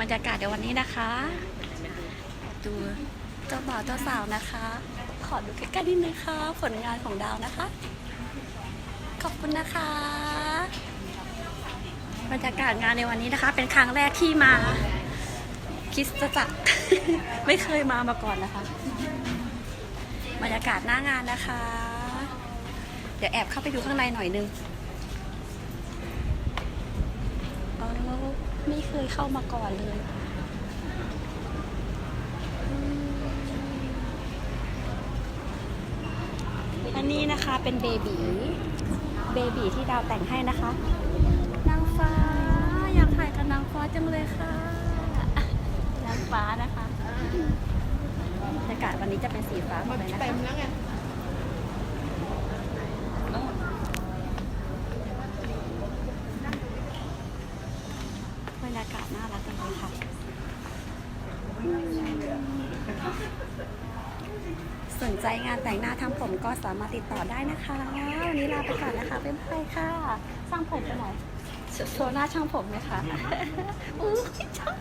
บรรยากาศเดี๋ยววันนี้นะคะ ดูเจ้าบ่าวเจ้าสาวนะคะ ขอดูใกล้ๆนิดนึงค่ะผลงานของดาวนะคะ ขอบคุณนะคะ บรรยากาศงานในวันนี้นะคะ เป็นครั้งแรกที่มาคริสตจักร ไม่เคยมามาก่อนนะคะ บรรยากาศหน้างานนะคะ เดี๋ยวแอบเข้าไปดูข้างในหน่อยนึงอ๋อ ไม่เคยเข้ามาก่อนเลยอืมอันนี้นะคะเป็นเบบีเบบีที่ดาวแต่งให้นะคะ นางฟ้า อยากถ่ายกับนางฟ้าจังเลยค่ะ นางฟ้านะคะบรรยากาศวันนี้จะเป็นสีฟ้าหมดเลยนะคะ เต็มแล้วไง บ รรยากาศน่ารักจังเลยค่ะสนใจงานแต่งหน้าทำผมก็สามารถติดต่อได้นะคะ วันนี้ลาไปก่อนนะคะเป็นไปค่ะ สร้างผมไปไหนโชว์หน้าช่างผมไหมคะอู้ช่าง